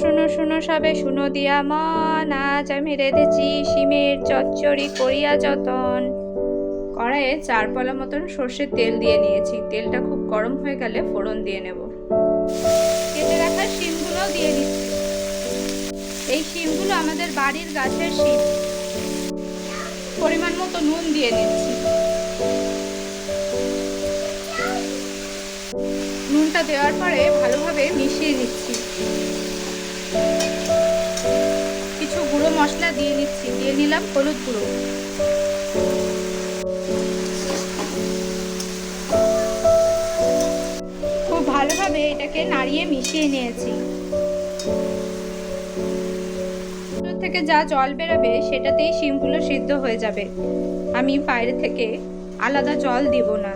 শুনো শুনো সবে, শুনো দিয়া মন। আজ আমি রেঁধেছি শিমের চচ্চড়ি, করিয়া যতন। কড়াইয়ে চার পলা মতন সর্ষের তেল দিয়ে নিয়েছি। তেলটা খুব গরম হয়ে গেলে ফোড়ন দিয়ে নেব। কেটে রাখা শিমগুলো দিয়ে দিচ্ছি এই শিমগুলো আমাদের বাড়ির গাছের শিম। পরিমাণ মতো নুন দিয়ে নিচ্ছি। নুনটা দেওয়ার পরে ভালোভাবে মিশিয়ে নিচ্ছি। গুঁড়ো মশলা দিয়ে নিচ্ছি, দিয়ে নিলাম হলুদ গুঁড়ো। খুব ভালোভাবে এটাকে নাড়িয়ে মিশিয়ে নিয়েছি। থেকে যা জল বেরোবে, সেটাতেই শিমগুলো সিদ্ধ হয়ে যাবে। আমি বাইরে থেকে আলাদা জল দিব না।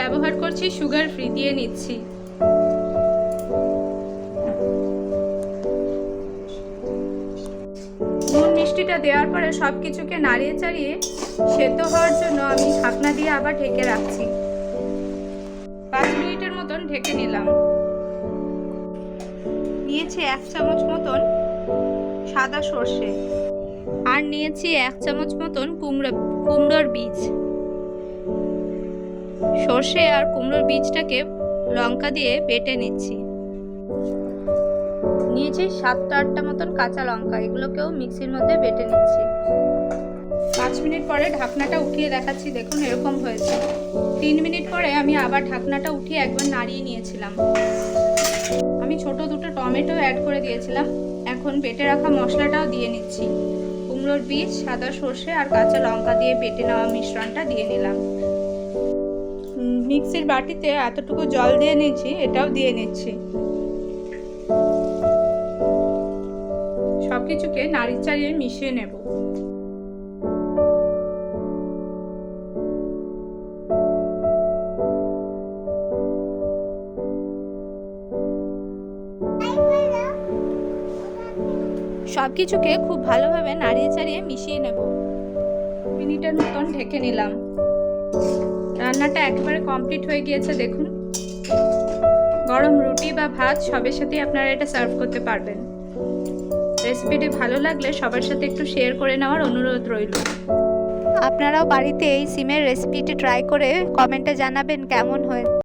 ব্যবহার করছি সুগার ফ্রি, দিয়ে নিচ্ছি। মিষ্টিটা দেওয়ার পরে সব কিছুকে নাড়িয়ে চাড়িয়ে সেদ্ধ হওয়ার জন্য আমি ঢাকনা দিয়ে আবার ঢেকে রাখছি। পাঁচ মিনিটের মতন ঢেকে নিলাম। নিয়েছি এক চামচ মতন সাদা সর্ষে। আর নিয়েছি এক চামচ মতন কুমড়ো, কুমড়োর বীজ। সর্ষে আর কুমড়োর বীজটাকে লঙ্কা দিয়ে বেটে নিচ্ছি। নিয়েছি সাতটা, আটটা মতন কাঁচা লঙ্কা। এগুলোকেও মিক্সির মধ্যে বেটে নিচ্ছি। পাঁচ মিনিট পরে ঢাকনাটা উঠিয়ে দেখাচ্ছি। দেখুন, এরকম হয়েছে। তিন মিনিট পরে আমি আবার ঢাকনাটা উঠিয়ে একবার নাড়িয়ে নিয়েছিলাম। আমি ছোট দুটো টমেটো অ্যাড করে দিয়েছিলাম। এখন বেটে রাখা মশলাটাও দিয়ে নিচ্ছি। কুমড়োর বীজ, সাদা সর্ষে আর কাঁচা লঙ্কা দিয়ে বেটে নেওয়া মিশ্রণটা দিয়ে নিলাম। মিক্সির বাটিতে এতটুকু জল দিয়ে নিচ্ছি এটাও দিয়ে নিচ্ছি। সবকিছুকে নাড়ি চাড়িয়ে মিশিয়ে নেব। সবকিছুকে খুব ভালোভাবে নাড়িয়ে চাড়িয়ে মিশিয়ে নেব। মিনিটের মতন ঢেকে নিলাম। রান্নাটা একেবারে কমপ্লিট হয়ে গিয়েছে, দেখুন। গরম রুটি বা ভাত সবের সাথেই আপনারা এটা সার্ভ করতে পারবেন। রেসিপিটি ভালো লাগলে সবার সাথে একটু শেয়ার করে নেওয়ার অনুরোধ রইল। আপনারাও বাড়িতে এই সিমের রেসিপিটি ট্রাই করে কমেন্টে জানাবেন কেমন হয়েছে।